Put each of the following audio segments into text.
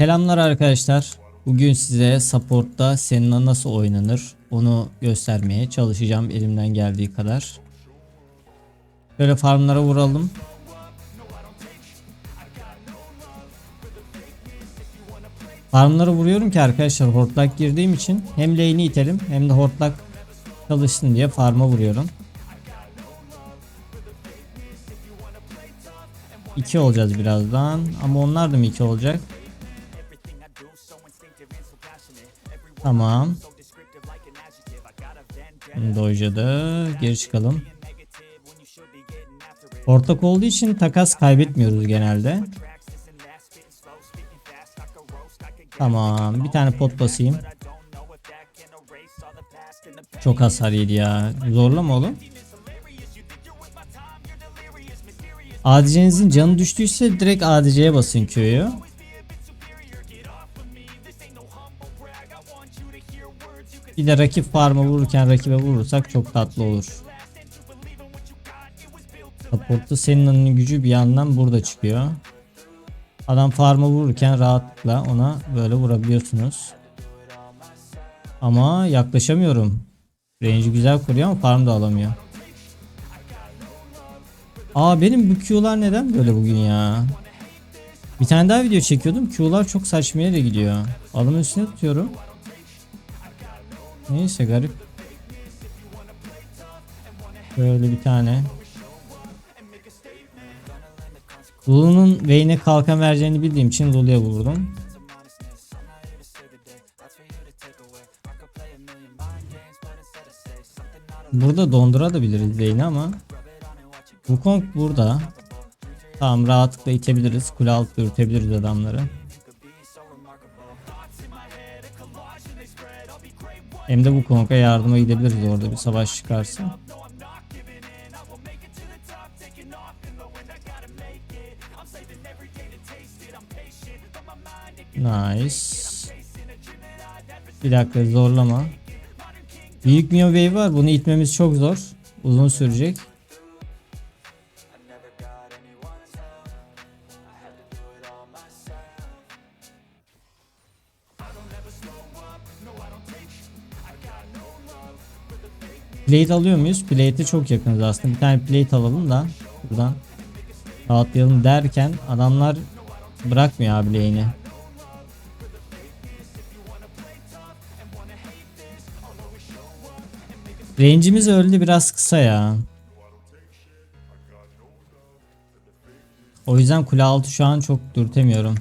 Selamlar arkadaşlar. Bugün size support'ta seninle nasıl oynanır onu göstermeye çalışacağım elimden geldiği kadar. Böyle farmlara vuralım. Farmlara vuruyorum ki arkadaşlar hortlak girdiğim için hem lane'i itelim hem de hortlak çalışsın diye farma vuruyorum. 2 olacağız birazdan ama onlar da mı 2 olacak? Tamam. Doja'da geri çıkalım. Ortak olduğu için takas kaybetmiyoruz genelde. Tamam bir tane pot basayım. Çok hasar yedi ya. Zorlama oğlum. ADC'nizin canı düştüyse direkt ADC'ye basın Q'yu. Bir de rakip farm'a vururken rakibe vurursak çok tatlı olur. Support'ta Senna'nın gücü bir yandan burada çıkıyor. Adam farm'a vururken rahatlıkla ona böyle vurabiliyorsunuz. Ama yaklaşamıyorum. Range'i güzel kuruyor ama farm da alamıyor. Aa benim bu Q'lar neden böyle bugün ya? Bir tane daha video çekiyordum. Q'lar çok saçma yere gidiyor. Adamın üstüne tutuyorum. Neyse garip. Böyle bir tane. Lulu'nun Vayne'e kalkan vereceğini bildiğim için Lulu'ya vurdum. Burada dondurabiliriz Vayne'i ama Wukong burada. Tamam rahatlıkla itebiliriz. Kule altı yürütebiliriz adamları. Hem de Wukong'a yardıma gidebiliriz orada bir savaş çıkarsa. Nice. Bir dakika zorlama. Büyük Mio Wave var. Bunu itmemiz çok zor. Uzun sürecek. Plate alıyor muyuz? Plate'e çok yakınız aslında. Bir tane plate alalım da buradan rahatlayalım derken adamlar bırakmıyor abi lane'i. Range'imiz öldü biraz kısa ya. O yüzden kule altı şu an çok dürtemiyorum.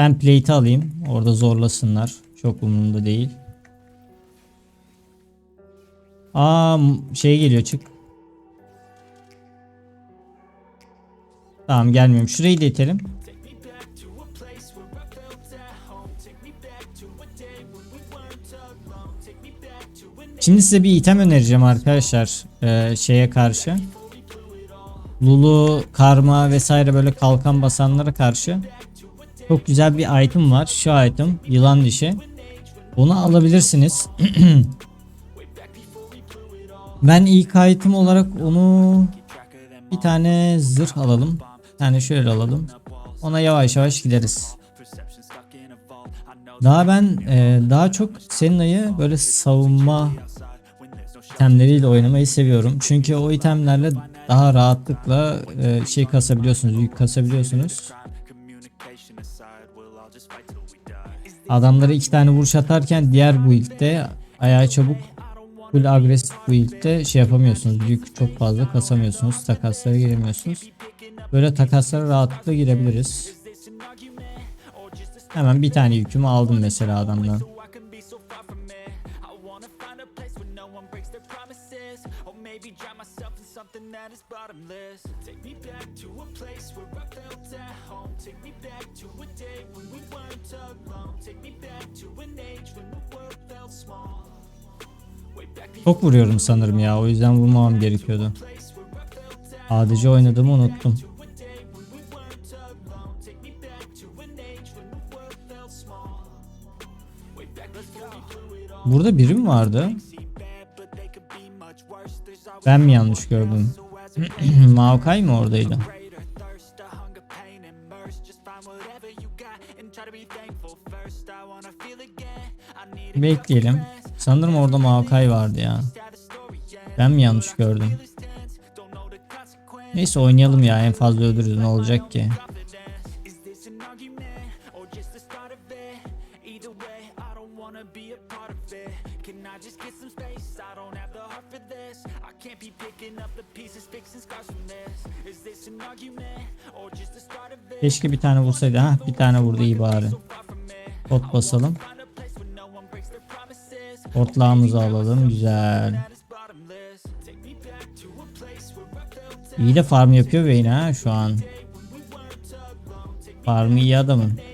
Ben plate alayım. Orada zorlasınlar. Çok umurumda değil. Aa şey geliyor çık. Tamam gelmiyorum. Şurayı da itelim. Şimdi size bir item önereceğim arkadaşlar ee, şeye karşı. Lulu, karma vesaire böyle kalkan basanlara karşı çok güzel bir item var. Şu item yılan dişi. Onu alabilirsiniz. ben ilk item olarak onu bir tane zırh alalım. Bir tane şöyle alalım. Ona yavaş yavaş gideriz. Daha ben e, daha çok Senna'yı böyle savunma itemleriyle oynamayı seviyorum. Çünkü o itemlerle daha rahatlıkla e, şey kasabiliyorsunuz, yük kasabiliyorsunuz. Adamlara iki tane vuruş atarken diğer build'de ayağı çabuk full agresif build'de şey yapamıyorsunuz. Yük çok fazla kasamıyorsunuz. Takaslara giremiyorsunuz. Böyle takaslara rahatlıkla girebiliriz. Hemen bir tane yükümü aldım mesela adamdan. Çok vuruyorum sanırım ya. O yüzden vurmamam gerekiyordu. ADC oynadığımı unuttum. Burada biri mi vardı? Ben mi yanlış gördüm? Maokai mı oradaydı? Bekleyelim. Sanırım orada Maokai vardı ya. Ben mi yanlış gördüm? Neyse oynayalım ya en fazla öldürürüz ne olacak ki? Keşke bir tane vursaydı. Ha bir tane vurdu iyi bari. Pot basalım. Potlağımızı alalım. Güzel. İyi de farm yapıyor Vayne ha şu an. Farmı iyi adamın.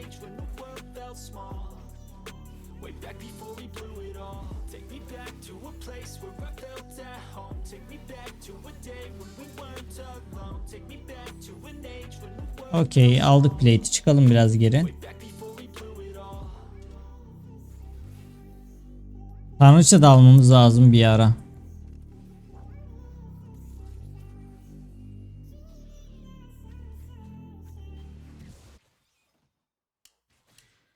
Okey aldık plate'i çıkalım biraz geri. Tanrıça da almamız lazım bir ara.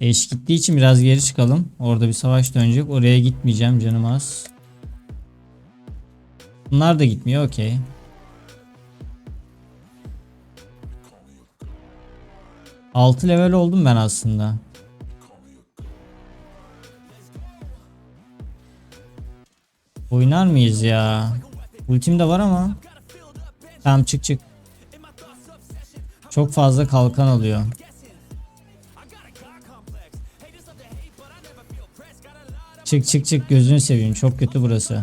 Eş gittiği için biraz geri çıkalım. Orada bir savaş dönecek. Oraya gitmeyeceğim canım az. Bunlar da gitmiyor okey. Altı level oldum ben aslında. Oynar mıyız ya? Ultim de var ama. Tamam çık çık. Çok fazla kalkan alıyor. Çık çık çık gözünü seveyim çok kötü burası.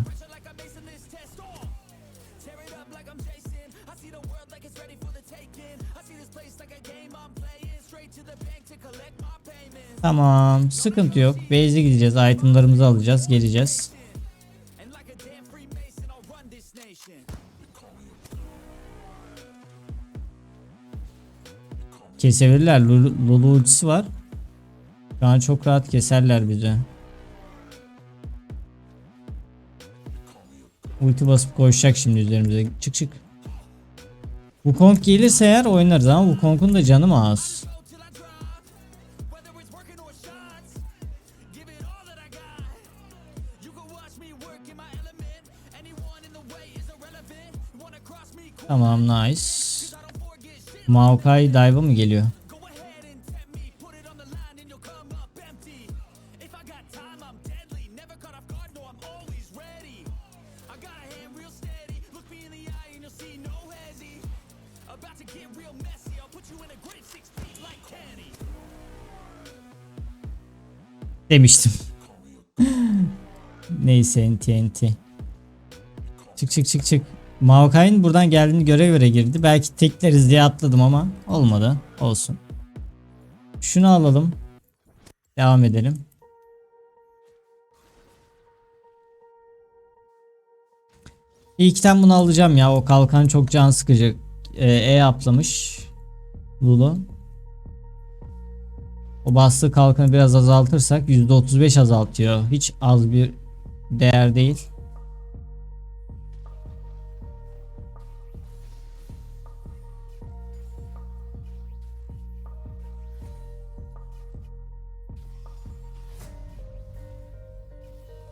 Tamam sıkıntı yok. Base'e gideceğiz itemlarımızı alacağız geleceğiz. Kesebilirler. Lulu, ultisi var. Şu an çok rahat keserler bizi. Ulti basıp koşacak şimdi üzerimize. Çık çık. Wukong gelirse eğer oynarız ama Wukong'un da canı mı az? Tamam nice. Maokai dive'a mı geliyor? Demiştim. Neyse NT Çık çık çık çık. Maokai'nin buradan geldiğini göre göre girdi. Belki tekleriz diye atladım ama olmadı. Olsun. Şunu alalım. Devam edelim. İlkten bunu alacağım ya. O kalkan çok can sıkıcı. Ee, e aplamış. Lulu. O bastığı kalkanı biraz azaltırsak %35 azaltıyor. Hiç az bir değer değil.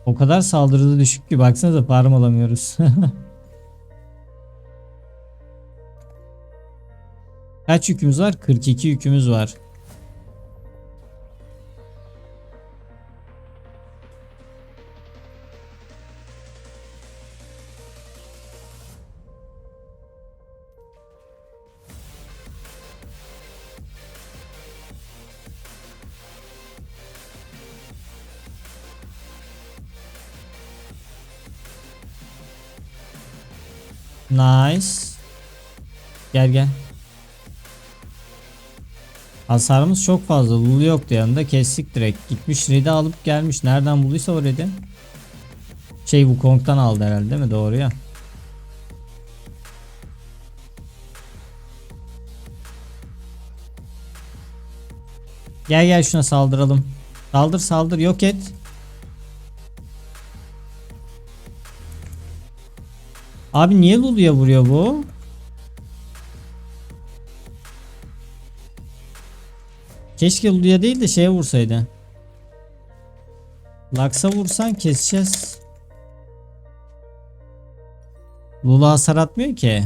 O kadar saldırıda düşük ki baksanıza farm alamıyoruz. Kaç yükümüz var? 42 yükümüz var. Gel gel. Hasarımız çok fazla. Lulu yoktu yanında. Kestik direkt. Gitmiş Red'i alıp gelmiş. Nereden bulduysa o Red'i. Şey Wukong'dan aldı herhalde değil mi? Doğru ya. Gel gel şuna saldıralım. Saldır saldır yok et. Abi niye Lulu'ya vuruyor bu? Keşke Lulu'ya değil de şeye vursaydı. Lux'a vursan keseceğiz. Lulu hasar atmıyor ki.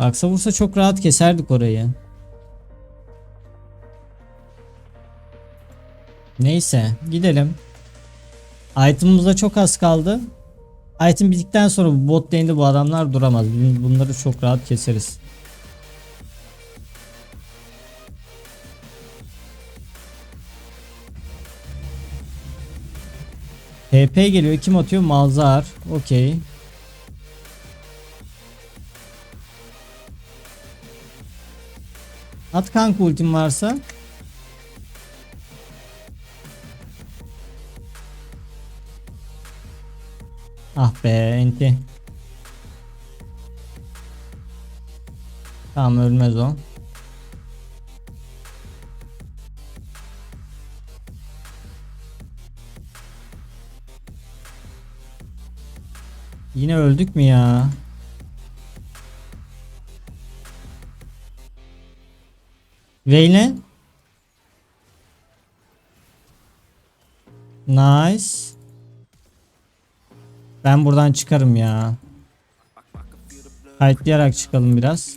Lux'a vursa çok rahat keserdik orayı. Neyse gidelim. Item'ımıza çok az kaldı. Item bittikten sonra bot lane'de bu adamlar duramaz. Bunları çok rahat keseriz. TP geliyor. Kim atıyor? Malzar. Okey. At kanka ultim varsa. Ah be enti. Tamam ölmez o. Yine öldük mü ya? Vayne? Nice. Ben buradan çıkarım ya. Kayıtlayarak çıkalım biraz.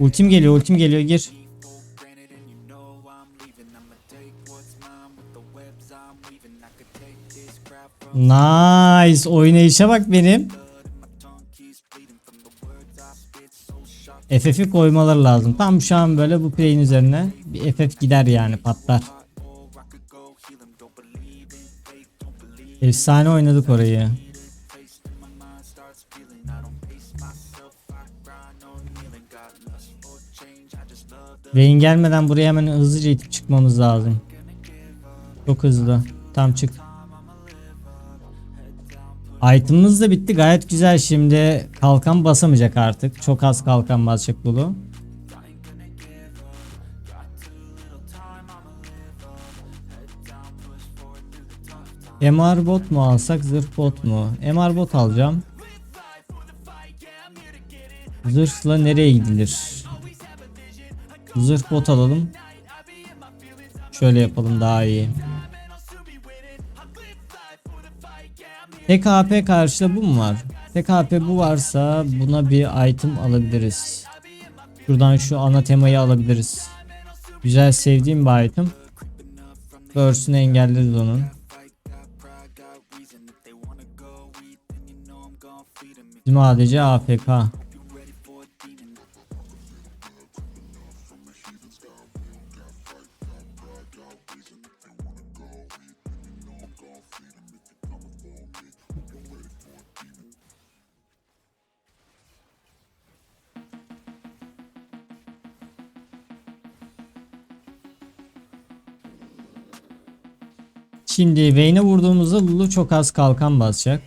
Ultim geliyor, ultim geliyor. Gir. Nice. Oynayışa bak benim. FF'i koymaları lazım. Tam şu an böyle bu play'in üzerine bir FF gider yani patlar. Efsane oynadık orayı. Vayne gelmeden buraya hemen hızlıca itip çıkmamız lazım. Çok hızlı. Tam çık. Item'ımız da bitti. Gayet güzel şimdi. Kalkan basamayacak artık. Çok az kalkan basacak Lulu. MR bot mu alsak zırh bot mu? MR bot alacağım. Zırhla nereye gidilir? Zırh bot alalım. Şöyle yapalım daha iyi. Tek AP karşıda bu mu var? Tek AP bu varsa buna bir item alabiliriz. Şuradan şu ana temayı alabiliriz. Güzel sevdiğim bir item. Burst'ünü engelleriz onun. Bizim ADC AFK. Şimdi Vayne'e vurduğumuzda Lulu çok az kalkan basacak.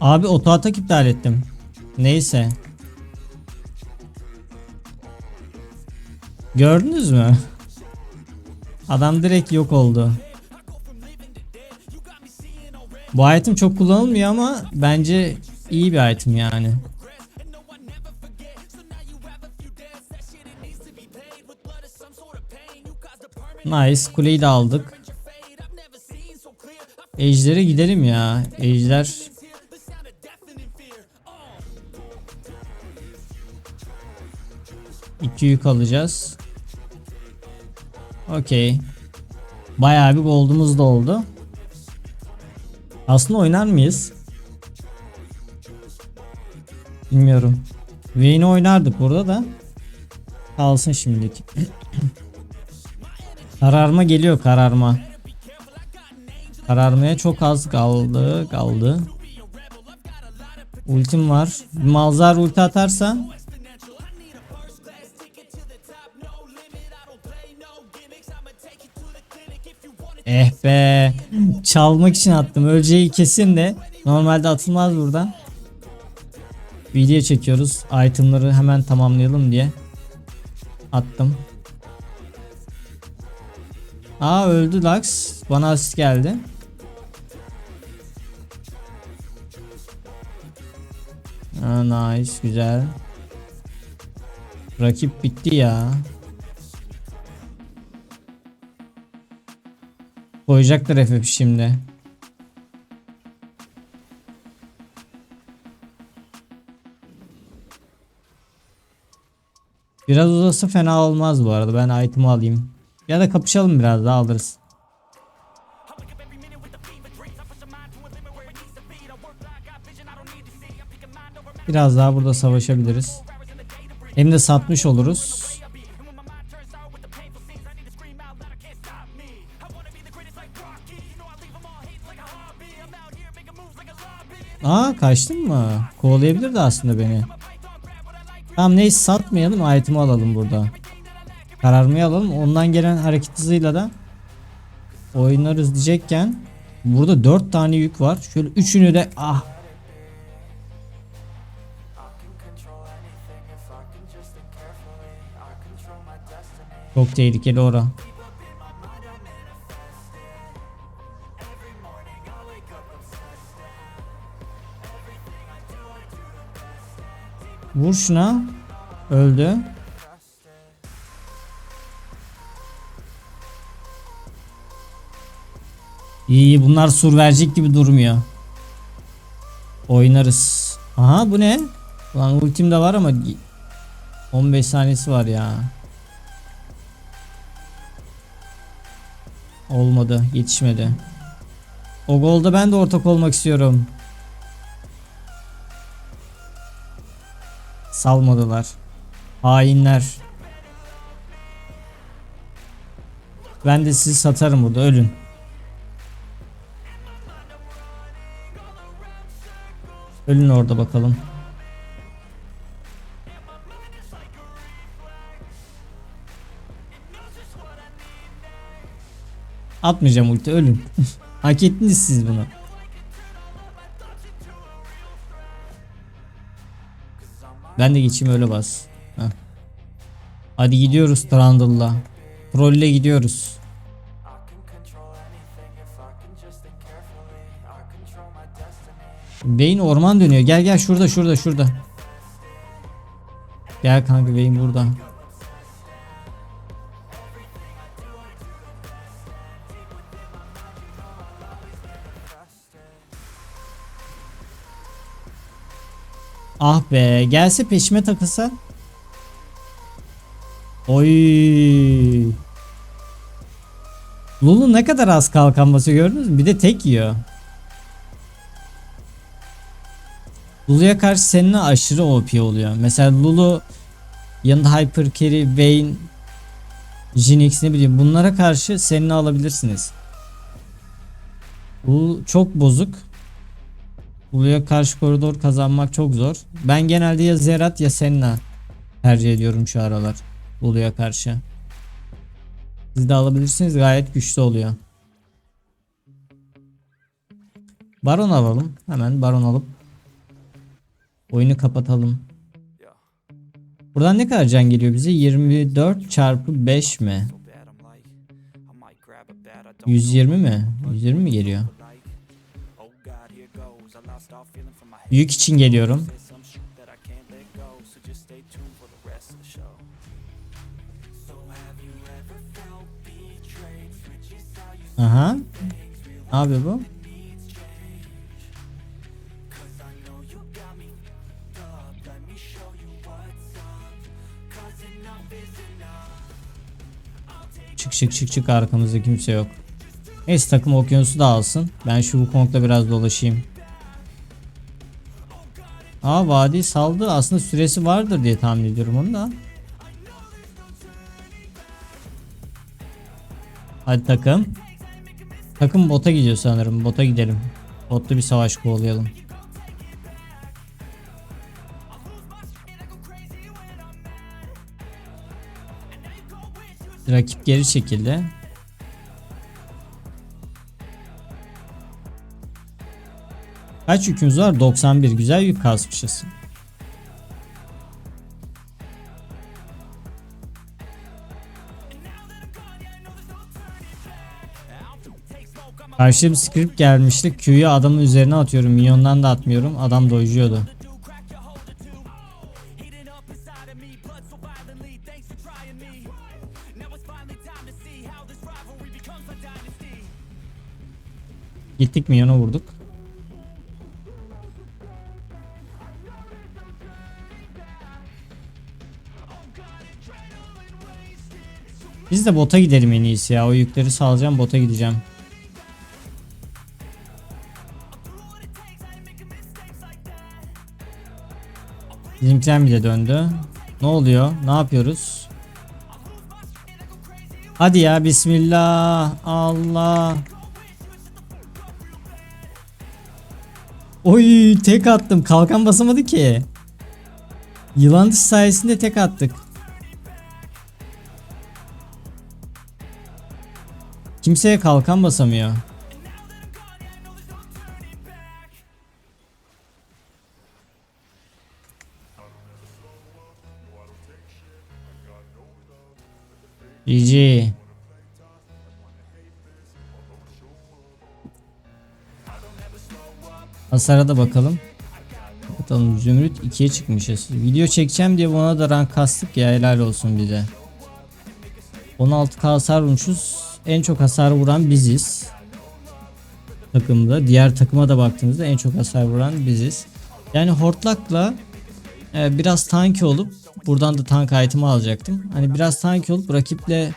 Abi oto atak iptal ettim. Neyse. Gördünüz mü? Adam direkt yok oldu. Bu item çok kullanılmıyor ama bence iyi bir item yani. Nice. Kuleyi de aldık. Ejder'e gidelim ya. Ejder İki yük alacağız. Okey. Bayağı bir gold'umuz da oldu. Aslında oynar mıyız? Bilmiyorum. Vayne'i oynardık burada da. Kalsın şimdilik. kararma geliyor kararma. Kararmaya çok az kaldı. Kaldı. Ultim var. Malzar ulti atarsa Eh be. Çalmak için attım. Öleceği kesin de. Normalde atılmaz buradan. Video çekiyoruz. Itemları hemen tamamlayalım diye. Attım. Aa öldü Lux. Bana asist geldi. Aa, nice güzel. Rakip bitti ya. Koyacaklar FF şimdi. Biraz uzası fena olmaz bu arada. Ben item'ı alayım. Ya da kapışalım biraz daha alırız. Biraz daha burada savaşabiliriz. Hem de satmış oluruz. Aa kaçtın mı? Kovalayabilirdi aslında beni. Tamam neyse satmayalım item'ı alalım burada. Kararmayı alalım. Ondan gelen hareket hızıyla da oynarız diyecekken burada 4 tane yük var. Şöyle üçünü de ah Çok tehlikeli ora. Vur şuna. Öldü. İyi bunlar sur verecek gibi durmuyor. Oynarız. Aha bu ne? Lan ultim de var ama 15 saniyesi var ya. Olmadı. Yetişmedi. O golda ben de ortak olmak istiyorum. Salmadılar. Hainler. Ben de sizi satarım burada ölün. Ölün orada bakalım. Atmayacağım ulti ölün. Hak ettiniz siz bunu. Ben de geçeyim öyle bas. Heh. Hadi gidiyoruz Trundle'la. Troll'le gidiyoruz. Vayne orman dönüyor. Gel gel şurada şurada şurada. Gel kanka Vayne burada. Ah be gelse peşime takılsa. Oy. Lulu ne kadar az kalkan basıyor gördünüz mü? Bir de tek yiyor. Lulu'ya karşı seninle aşırı OP oluyor. Mesela Lulu yanında Hyper Carry, Vayne, Jinx ne bileyim bunlara karşı seninle alabilirsiniz. Bu çok bozuk. Buraya karşı koridor kazanmak çok zor. Ben genelde ya Zerat ya Senna tercih ediyorum şu aralar. Buluya karşı. Siz de alabilirsiniz gayet güçlü oluyor. Baron alalım. Hemen baron alıp oyunu kapatalım. Buradan ne kadar can geliyor bize? 24 çarpı 5 mi? 120 mi? 120 mi geliyor? Yük için geliyorum. Aha. Yapıyor bu? Çık çık çık çık arkamızda kimse yok. Neyse takım okyanusu da alsın. Ben şu bu konkla biraz dolaşayım. Aa vadi saldı. Aslında süresi vardır diye tahmin ediyorum onu da. Hadi takım. Takım bota gidiyor sanırım. Bota gidelim. Botta bir savaş kovalayalım. Rakip geri çekildi. Kaç yükümüz var? 91. Güzel yük kasmışız. Karşıya bir script gelmişti. Q'yu adamın üzerine atıyorum. Minyondan da atmıyorum. Adam dojuyordu. Gittik minyonu vurduk. De bota gidelim en iyisi ya. O yükleri salacağım bota gideceğim. Bizimkiler bir de döndü. Ne oluyor? Ne yapıyoruz? Hadi ya bismillah. Allah. Oy tek attım. Kalkan basamadı ki. Yılan dişi sayesinde tek attık. Kimseye kalkan basamıyor. GG. Hasara da bakalım. Bakalım Zümrüt 2'ye çıkmışız. Video çekeceğim diye buna da rank kastık ya helal olsun bize. 16k hasar vurmuşuz. En çok hasar vuran biziz. Takımda. Diğer takıma da baktığımızda en çok hasar vuran biziz. Yani hortlakla e, biraz tanki olup buradan da tank item'ı alacaktım. Hani biraz tanki olup rakiple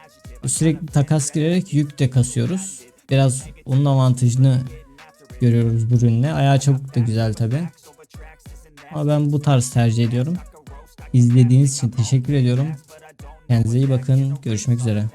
sürekli takas girerek yük de kasıyoruz. Biraz onun avantajını görüyoruz bu ürünle. Ayağı çabuk da güzel tabi. Ama ben bu tarz tercih ediyorum. İzlediğiniz için teşekkür ediyorum. Kendinize iyi bakın. Görüşmek üzere.